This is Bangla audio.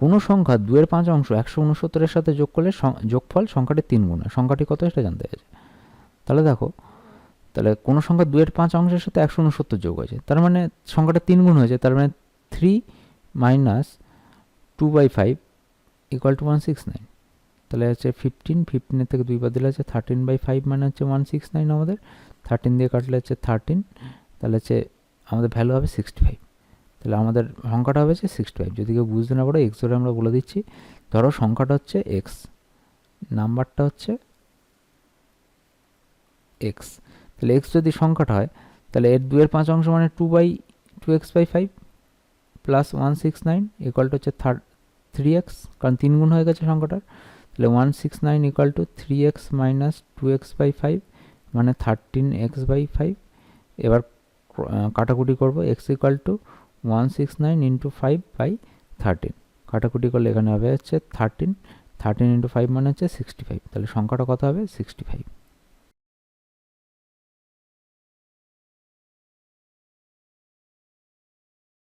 কোনো সংখ্যা দুয়ের পাঁচ অংশ একশো উনসত্তরের সাথে যোগ করলে যোগফল সংখ্যাটি তিন গুণ। সংখ্যাটি কত সেটা জানতে গেছে তাহলে দেখো, তাহলে কোনো সংখ্যা দুয়ের পাঁচ অংশের সাথে একশো উনসত্তর যোগ হয়েছে, তার মানে সংখ্যাটা তিন গুণ হয়েছে, তার মানে three minus two by five equal to one six nine. তাহলে হচ্ছে ফিফটিন, ফিফটিনের থেকে দুই বাদ দিলে হচ্ছে থার্টিন বাই ফাইভ মানে হচ্ছে ওয়ান সিক্স নাইন আমাদের। থার্টিন দিয়ে কাটলে হচ্ছে থার্টিন, তাহলে হচ্ছে আমাদের ভ্যালু হবে সিক্সটি ফাইভ। তাহলে আমাদের সংখ্যাটা হচ্ছে সিক্সটি ফাইভ যদি কেউ বুঝতে না পারো এক্স ধরে আমরা বলে দিচ্ছি, ধরো সংখ্যাটা হচ্ছে এক্স নাম্বারটা হচ্ছে এক্স তাহলে এক্স যদি সংখ্যাটা হয়, তাহলে এর দুয়ের পাঁচ অংশ মানে two by two x by five plus one six nine equal to হচ্ছে থার্ড থ্রি এক্স কারণ তিন গুণ হয়ে গেছে সংখ্যাটার তাহলে one six nine equal to three x minus two x by five মানে থার্টিন এক্স বাই ফাইভ এবার কাটাকুটি করব x equal to one six nine into five by thirteen কাটাকুটি করলে এখানে হবে হচ্ছে থার্টিন থার্টিন ইন্টু ফাইভ মানে হচ্ছে সিক্সটি ফাইভ তাহলে সংখ্যাটা কত হবে? Sixty five